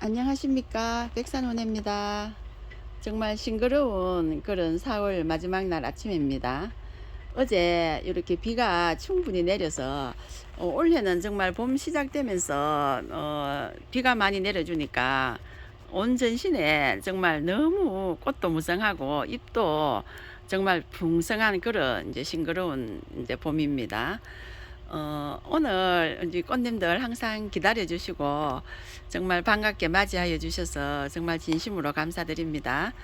안녕하십니까? 백산원입니다. 정말 싱그러운 그런 4월 마지막 날 아침입니다. 어제 이렇게 비가 충분히 내려서 어, 올해는 정말 봄 시작되면서 어, 비가 많이 내려주니까 온 전신에 정말 너무 꽃도 무성하고 잎도 정말 풍성한 그런 이제 싱그러운 이제 봄입니다. 어, 오늘 이제 꽃님들 항상 기다려 주시고 정말 반갑게 맞이하여 주셔서 정말 진심으로 감사드립니다.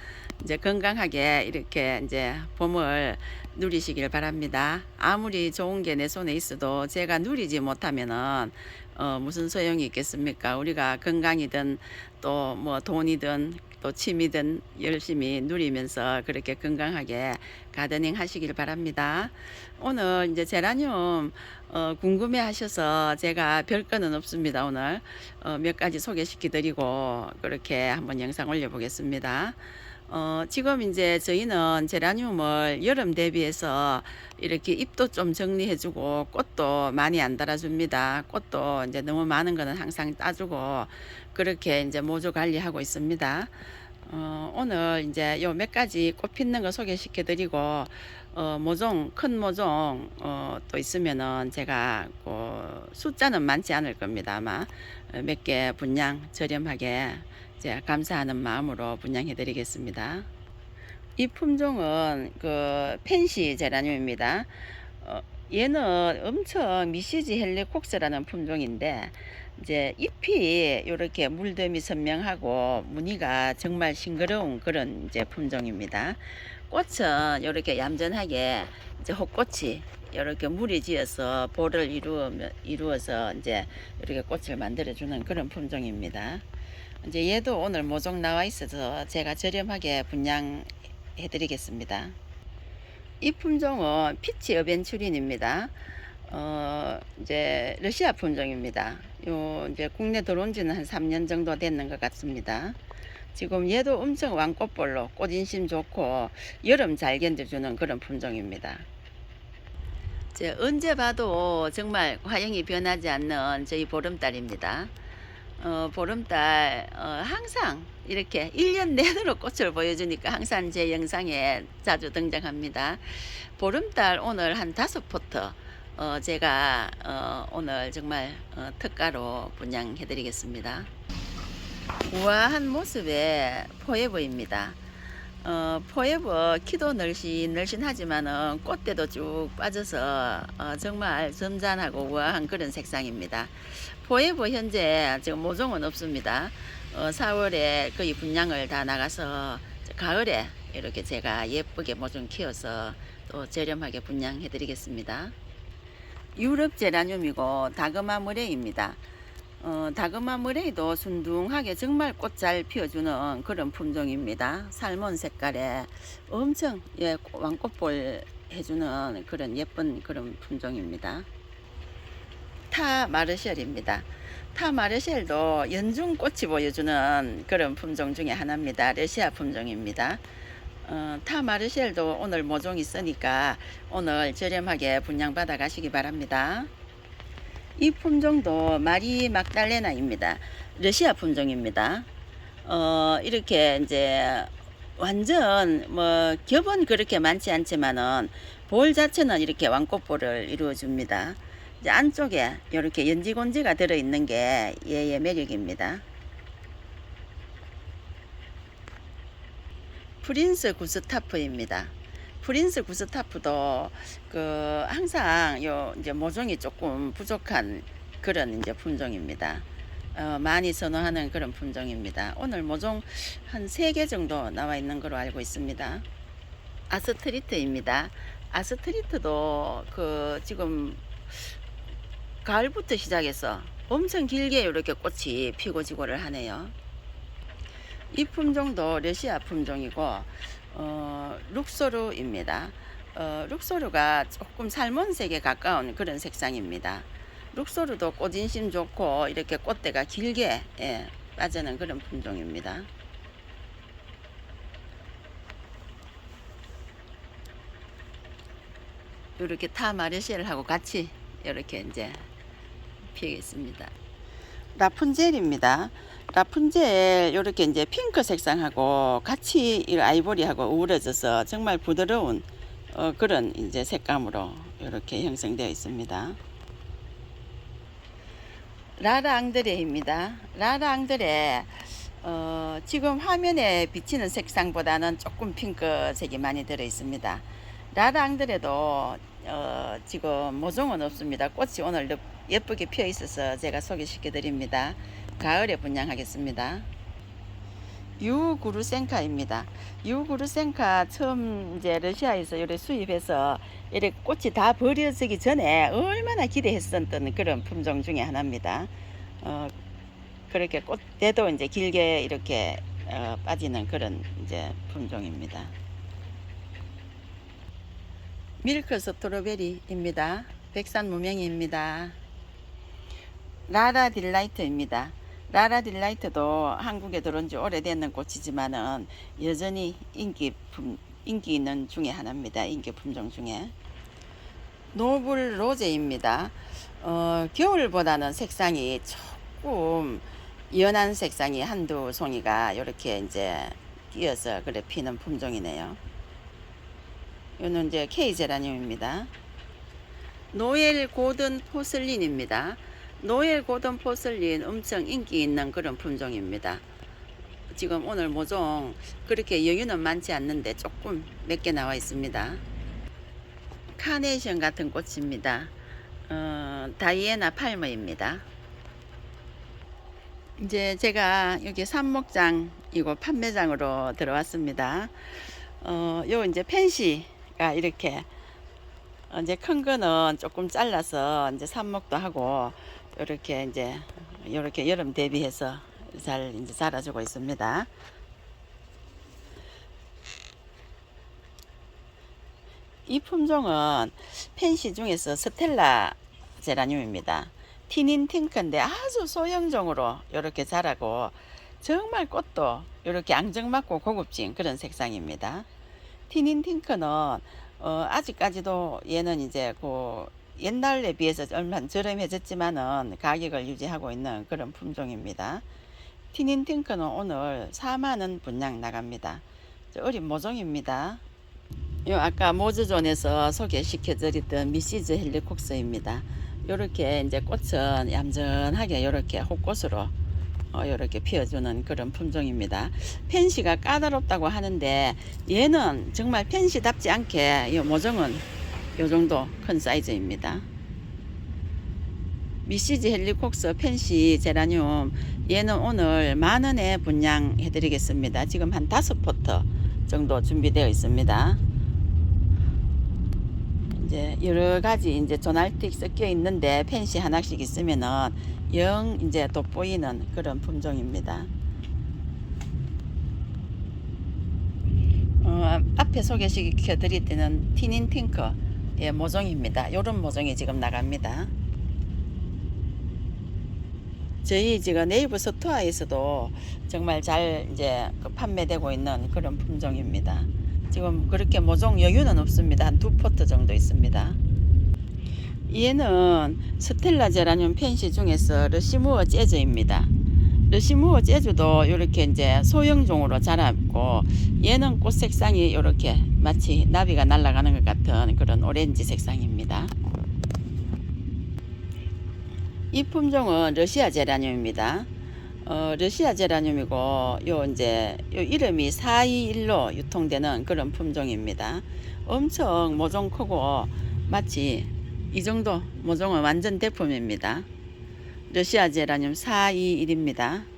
이제 건강하게 이렇게 이제 봄을 누리시길 바랍니다. 아무리 좋은 게 내 손에 있어도 제가 누리지 못하면은 어, 무슨 소용이 있겠습니까? 우리가 건강이든 또 뭐 돈이든 또 취미든 열심히 누리면서 그렇게 건강하게 가드닝 하시길 바랍니다. 오늘 이제 제라늄 어, 궁금해 하셔서 제가 별거는 없습니다. 오늘 어, 몇 가지 소개시켜 드리고 그렇게 한번 영상 올려 보겠습니다. 어, 지금 이제 저희는 제라늄을 여름 대비해서 이렇게 잎도 좀 정리해주고 꽃도 많이 안 달아줍니다. 꽃도 이제 너무 많은 거는 항상 따주고 그렇게 이제 모조 관리하고 있습니다. 어, 오늘 이제 요 몇 가지 꽃 피는 거 소개시켜 드리고 어, 모종 큰 모종 어, 또 있으면은 제가 그 숫자는 많지 않을 겁니다 아마 몇 개 분양 저렴하게 제가 감사하는 마음으로 분양해 드리겠습니다. 이 품종은 그 펜시 제라늄입니다. 어, 얘는 엄청 미시지 헬리콕스라는 품종인데 이제 잎이 이렇게 물듬이 선명하고 무늬가 정말 싱그러운 그런 이제 품종입니다. 꽃은 이렇게 얌전하게 이제 혹꽃이 이렇게 물이 지어서 볼을 이루어 이루어서 이제 이렇게 꽃을 만들어주는 그런 품종입니다. 이제 얘도 오늘 모종 나와 있어서 제가 저렴하게 분양해 드리겠습니다. 이 품종은 피치 어벤츄린입니다. 어, 이제 러시아 품종입니다. 요 이제 국내 들어온 지는 한 3년 정도 됐는 것 같습니다. 지금 얘도 엄청 왕꽃볼로 꽃인심 좋고 여름 잘 견뎌주는 그런 품종입니다. 이제 언제 봐도 정말 화형이 변하지 않는 저희 보름달입니다. 어, 보름달 어, 항상 이렇게 1년 내도록 꽃을 보여주니까 항상 제 영상에 자주 등장합니다. 보름달 오늘 한 다섯 포트 어, 제가 어, 오늘 정말 어, 특가로 분양해 드리겠습니다. 우아한 모습의 포에버입니다. 어, 포에버 키도 널씬널씬하지만은 꽃대도 쭉 빠져서 어, 정말 점잖하고 우아한 그런 색상입니다. 포에버 현재 지금 모종은 없습니다. 어, 4월에 거의 분양을 다 나가서 가을에 이렇게 제가 예쁘게 모종 키워서 또 저렴하게 분양해 드리겠습니다. 유럽 제라늄이고 다그마 머레입니다. 어, 다그마 머레이도 순둥하게 정말 꽃 잘 피워주는 그런 품종입니다. 살몬 색깔에 엄청 예, 왕꽃볼 해주는 그런 예쁜 그런 품종입니다. 타 마르셜입니다. 타 마르셜도 연중 꽃이 보여주는 그런 품종 중에 하나입니다. 러시아 품종입니다. 어, 타 마르셜도 오늘 모종 있으니까 오늘 저렴하게 분양받아 가시기 바랍니다. 이 품종도 마리 막달레나입니다. 러시아 품종입니다. 어, 이렇게 이제 완전 뭐 겹은 그렇게 많지 않지만은 볼 자체는 이렇게 왕꽃볼을 이루어줍니다. 이제 안쪽에 이렇게 연지곤지가 들어있는 게 얘의 매력입니다. 프린스 구스타프입니다. 프린스 구스타프도 그 항상 요 이제 모종이 조금 부족한 그런 이제 품종입니다. 어, 많이 선호하는 그런 품종입니다. 오늘 모종 한 세 개 정도 나와 있는 걸로 알고 있습니다. 아스트리트입니다. 아스트리트도 그 지금 가을부터 시작해서 엄청 길게 이렇게 꽃이 피고 지고를 하네요. 이 품종도 러시아 품종이고 어, 룩소르입니다. 어, 룩소르가 조금 살몬색에 가까운 그런 색상입니다. 룩소르도 꽃인심 좋고 이렇게 꽃대가 길게 예, 빠지는 그런 품종입니다. 이렇게 타 마르쉐를하고 같이 이렇게 이제 피겠습니다. 라푼젤입니다. 라푼젤 이렇게 이제 핑크 색상하고 같이 이 아이보리하고 어우러져서 정말 부드러운 어, 그런 이제 색감으로 이렇게 형성되어 있습니다. 라라 앙드레입니다. 라라 앙드레 어, 지금 화면에 비치는 색상보다는 조금 핑크색이 많이 들어 있습니다. 라라 앙드레도 어, 지금 모종은 없습니다. 꽃이 오늘 너- 예쁘게 피어 있어서 제가 소개시켜 드립니다. 가을에 분양하겠습니다. 유구르센카입니다. 유구르센카 처음 이제 러시아에서 이렇게 수입해서 이렇게 꽃이 다 버려지기 전에 얼마나 기대했었던 그런 품종 중에 하나입니다. 어, 그렇게 꽃대도 이제 길게 이렇게 어, 빠지는 그런 이제 품종입니다. 밀크 스트로베리입니다. 백산 무명입니다. 라라 딜라이트입니다. 라라 딜라이트도 한국에 들어온 지 오래되는 꽃이지만은 여전히 인기 품, 인기 있는 중에 하나입니다. 인기 품종 중에. 노블 로제입니다. 어, 겨울보다는 색상이 조금 연한 색상이 한두 송이가 이렇게 이제 띄어서 그래 피는 품종이네요. 이는 이제 K 제라늄입니다. 노엘 고든 포슬린입니다. 노엘 고든 포슬린 엄청 인기 있는 그런 품종입니다. 지금 오늘 모종 그렇게 여유는 많지 않는데 조금 몇 개 나와 있습니다. 카네이션 같은 꽃입니다. 어, 다이애나 팔머입니다. 이제 제가 여기 삽목장이고 판매장으로 들어왔습니다. 어, 요 이제 펜시가 이렇게 어, 이제 큰 거는 조금 잘라서 이제 삽목도 하고 이렇게 이제 이렇게 여름 대비해서 잘 이제 자라주고 있습니다. 이 품종은 펜시 중에서 스텔라 제라늄입니다. 티닌 팅크인데 아주 소형종으로 이렇게 자라고 정말 꽃도 이렇게 앙증맞고 고급진 그런 색상입니다. 티닌 팅크는 어, 아직까지도 얘는 이제 그 옛날에 비해서 얼마 저렴해졌지만은 가격을 유지하고 있는 그런 품종입니다. 티닌 팅크는 오늘 4만 원 분양 나갑니다. 저 어린 모종입니다. 요 아까 모즈존에서 소개시켜 드렸던 미시즈 헬리콕스입니다. 요렇게 이제 꽃은 얌전하게 요렇게 호꽃으로 어, 요렇게 피어주는 그런 품종입니다. 펜시가 까다롭다고 하는데 얘는 정말 펜시답지 않게 이 모종은 요 정도 큰 사이즈입니다. 미시즈 헬리콕스 펜시 제라늄 얘는 오늘 만 원에 분양해 드리겠습니다. 지금 한 다섯 포트 정도 준비되어 있습니다. 이제 여러 가지 이제 조날틱 섞여 있는데 펜시 하나씩 있으면은 영 이제 돋보이는 그런 품종입니다. 어, 앞에 소개시켜 드릴 때는 티닌 팅커 예, 모종입니다. 요런 모종이 지금 나갑니다. 저희 지금 네이버 스토어에서도 정말 잘 이제 그 판매되고 있는 그런 품종입니다. 지금 그렇게 모종 여유는 없습니다. 한 두 포트 정도 있습니다. 얘는 스텔라 제라늄 펜시 중에서 러시무어 재즈입니다. 러시무어 재즈도 이렇게 이제 소형종으로 자랐고 얘는 꽃 색상이 이렇게 마치 나비가 날아가는 것 같은 그런 오렌지 색상입니다. 이 품종은 러시아 제라늄입니다. 어, 러시아 제라늄이고 요 이제 요 이름이 421로 유통되는 그런 품종입니다. 엄청 모종 크고 마치 이 정도 모종은 완전 대품입니다. 러시아 제라늄 421입니다.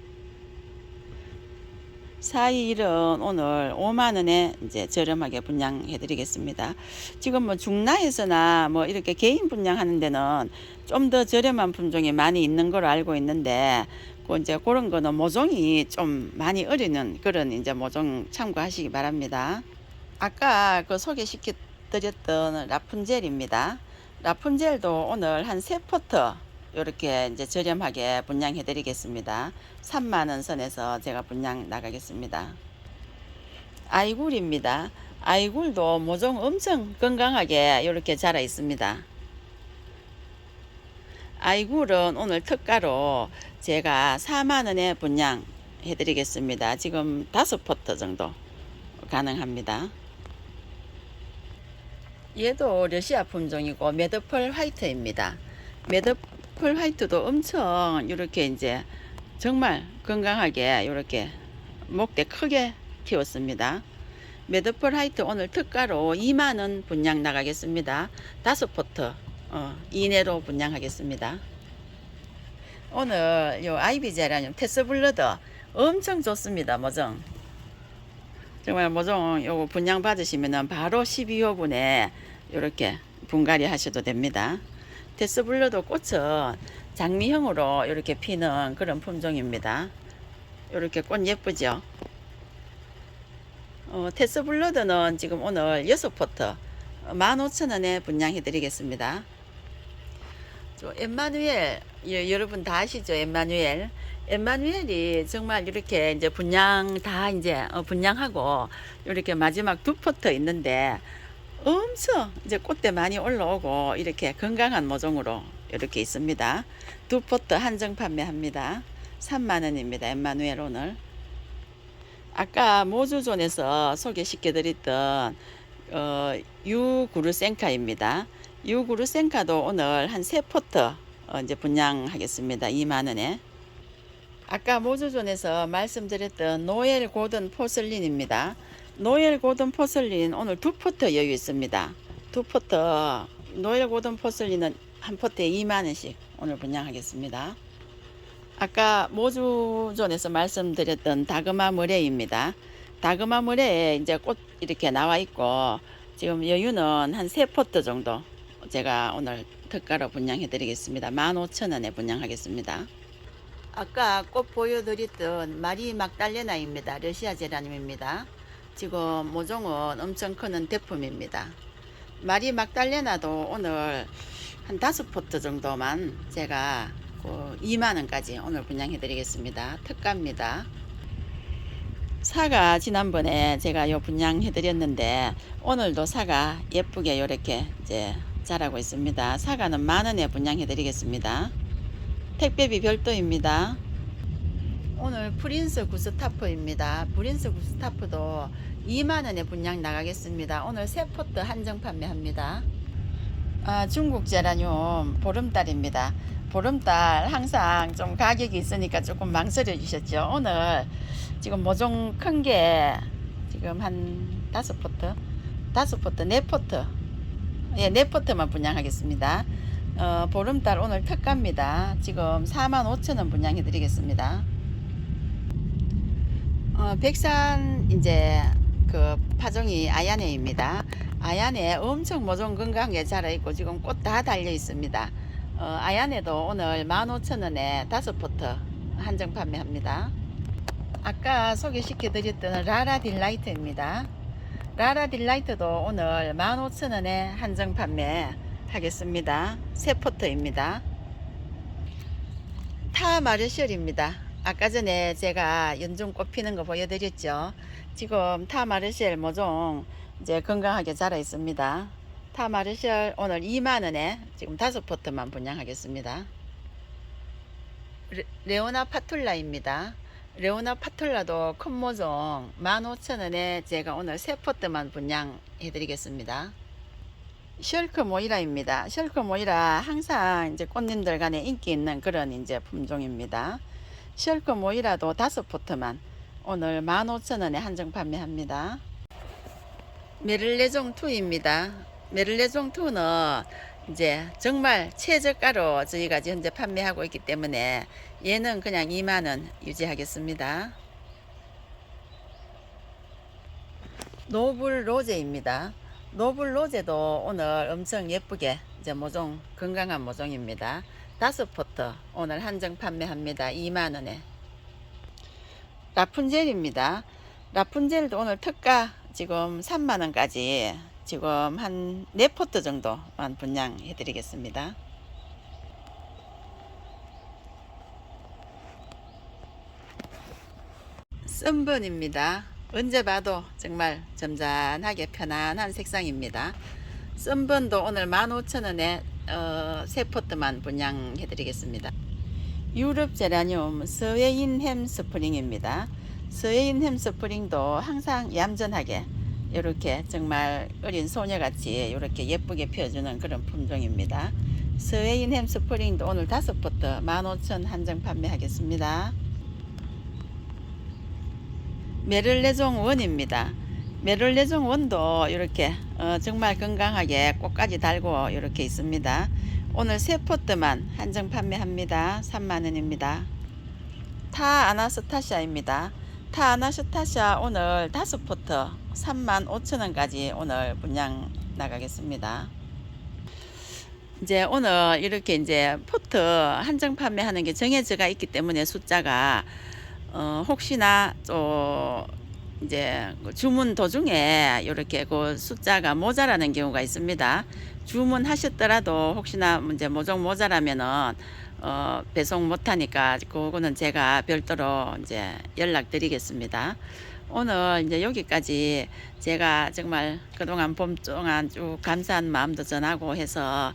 421은 오늘 5만 원에 이제 저렴하게 분양해 드리겠습니다. 지금 뭐 중나에서나 뭐 이렇게 개인 분양하는 데는 좀 더 저렴한 품종이 많이 있는 걸로 알고 있는데 그 이제 그런 거는 모종이 좀 많이 어리는 그런 이제 모종 참고하시기 바랍니다. 아까 그 소개시켜 드렸던 라푼젤입니다. 라푼젤도 오늘 한 세 포트 이렇게 이제 저렴하게 분양해 드리겠습니다. 3만 원 선에서 제가 분양 나가겠습니다. 아이굴입니다. 아이굴도 모종 엄청 건강하게 이렇게 자라 있습니다. 아이굴은 오늘 특가로 제가 4만원에 분양해 드리겠습니다. 지금 다섯 포트 정도 가능합니다. 얘도 러시아 품종이고 메드펄 화이트입니다. 메 드펄 화이트도 엄청 이렇게 이제 정말 건강하게 이렇게 목대 크게 키웠습니다. 메드펄 화이트 오늘 특가로 2만원 분양 나가겠습니다. 다섯 포트 어, 이내로 분양하겠습니다. 오늘 요 아이비 제라늄 테스블러드 엄청 좋습니다. 모종 정말 모종 요거 분양 받으시면은 바로 12호분에 이렇게 분갈이 하셔도 됩니다. 테스블러드 꽃은 장미형으로 이렇게 피는 그런 품종입니다. 이렇게 꽃 예쁘죠? 어, 테스블러드는 지금 오늘 6포트 15,000원에 분양해 드리겠습니다. 저 엠마누엘 여- 여러분 다 아시죠? 엠마누엘. 엠마누엘이 정말 이렇게 이제 분양 다 이제 어, 분양하고 이렇게 마지막 두 포트 있는데 엄청 이제 꽃대 많이 올라오고 이렇게 건강한 모종으로 이렇게 있습니다. 두 포트 한정 판매합니다. 3만 원입니다. 엠마누엘 오늘. 아까 모주존에서 소개시켜 드렸던 어, 유구르센카입니다. 유구르센카도 오늘 한 세 포트 어, 이제 분양하겠습니다. 2만 원에. 아까 모주존에서 말씀드렸던 노엘 고든 포슬린입니다. 노엘 고든 포슬린 오늘 두 포트 여유 있습니다. 두 포트 노엘 고든 포슬린은 한 포트에 2만 원씩 오늘 분양하겠습니다. 아까 모주존에서 말씀드렸던 다그마 머레입니다. 다그마 머레에 이제 꽃 이렇게 나와 있고 지금 여유는 한 세 포트 정도 제가 오늘 특가로 분양해 드리겠습니다. 15,000원에 분양하겠습니다. 아까 꽃 보여드렸던 마리 막달레나입니다. 러시아 제라늄입니다. 지금 모종은 엄청 크는 대품입니다. 마리 막달레나도 오늘 한 다섯 포트 정도만 제가 그 2만 원까지 오늘 분양해 드리겠습니다. 특가입니다. 사과 지난번에 제가 요 분양해 드렸는데 오늘도 사과 예쁘게 이렇게 이제 자라고 있습니다. 사과는 만 원에 분양해 드리겠습니다. 택배비 별도입니다. 오늘 프린스 구스타프입니다. 프린스 구스타프도 2만 원에 분양 나가겠습니다. 오늘 세 포트 한정 판매합니다. 아, 중국 제라늄 보름달입니다. 보름달 항상 좀 가격이 있으니까 조금 망설여 주셨죠. 오늘 지금 모종 큰 게 지금 한 다섯 포트, 다섯 포트, 네 포트, 예, 네 포트만 분양하겠습니다. 어, 보름달 오늘 특가입니다. 지금 4만 5천 원 분양해 드리겠습니다. 어, 백산 이제 그 파종이 아야네입니다. 아야네 엄청 모종 건강하게 자라 있고 지금 꽃 다 달려 있습니다. 어, 아야네도 오늘 15,000원에 다섯 포트 한정 판매합니다. 아까 소개시켜 드렸던 라라 딜라이트입니다. 라라 딜라이트도 오늘 15,000원에 한정 판매 하겠습니다. 세 포트입니다. 타 마르셜입니다. 아까 전에 제가 연중 꽃 피는 거 보여드렸죠. 지금 타 마르셜 모종 이제 건강하게 자라 있습니다. 타 마르셜 오늘 2만 원에 지금 다섯 포트만 분양하겠습니다. 레, 레오나 파툴라입니다. 레오나 파툴라도 큰 모종 15,000원에 제가 오늘 세 포트만 분양해 드리겠습니다. 셜크 모이라입니다. 셜크 모이라 항상 이제 꽃님들 간에 인기 있는 그런 이제 품종입니다. 셜크 모이라도 다섯 포트만 오늘 15,000원에 한정 판매합니다. 메를레종 2입니다. 메를레종 2는 이제 정말 최저가로 저희가 현재 판매하고 있기 때문에 얘는 그냥 2만원 유지하겠습니다. 노블 로제입니다. 노블 로제도 오늘 엄청 예쁘게 이제 모종 건강한 모종입니다. 다섯 포트 오늘 한정 판매합니다. 2만 원에. 라푼젤입니다. 라푼젤도 오늘 특가 지금 3만 원까지 지금 한 4포트 정도만 분양해 드리겠습니다. 썬번입니다. 언제 봐도 정말 점잖하게 편안한 색상입니다. 썬번도 오늘 15,000원에 어, 세 포트만 분양해 드리겠습니다. 유럽 제라늄 스웨인 햄 스프링입니다. 스웨인 햄 스프링도 항상 얌전하게 이렇게 정말 어린 소녀같이 이렇게 예쁘게 피워주는 그런 품종입니다. 스웨인 햄 스프링도 오늘 다섯 포트 15,000 한정 판매하겠습니다. 메를레종 원입니다. 메를레종 원도 이렇게 어, 정말 건강하게 꽃까지 달고 이렇게 있습니다. 오늘 세 포트만 한정 판매합니다. 3만 원입니다. 타 아나스타샤입니다. 타 아나스타샤 오늘 다섯 포트 3만 5천 원까지 오늘 분양 나가겠습니다. 이제 오늘 이렇게 이제 포트 한정 판매하는 게 정해져가 있기 때문에 숫자가 어, 혹시나 또 이제 그 주문 도중에 이렇게 그 숫자가 모자라는 경우가 있습니다. 주문하셨더라도 혹시나 이제 모종 모자라면은 어, 배송 못하니까 그거는 제가 별도로 이제 연락드리겠습니다. 오늘 이제 여기까지 제가 정말 그동안 봄 동안 쭉 감사한 마음도 전하고 해서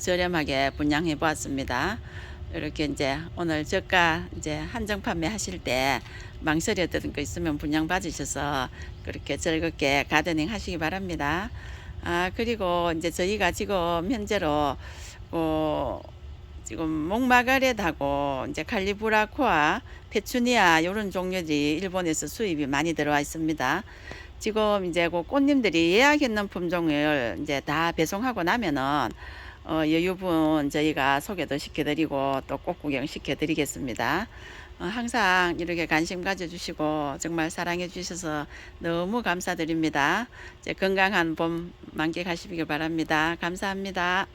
저렴하게 분양해 보았습니다. 이렇게 이제 오늘 저가 이제 한정 판매 하실 때 망설였던 거 있으면 분양 받으셔서 그렇게 즐겁게 가드닝 하시기 바랍니다. 아 그리고 이제 저희가 지금 현재로 어 지금 목마가렛하고 이제 칼리브라코아, 페추니아 이런 종류들이 일본에서 수입이 많이 들어와 있습니다. 지금 이제 그 꽃님들이 예약했는 품종을 이제 다 배송하고 나면은 어, 여유분 저희가 소개도 시켜드리고 또 꽃 구경 시켜드리겠습니다. 어, 항상 이렇게 관심 가져주시고 정말 사랑해 주셔서 너무 감사드립니다. 건강한 봄 만끽하시길 바랍니다. 감사합니다.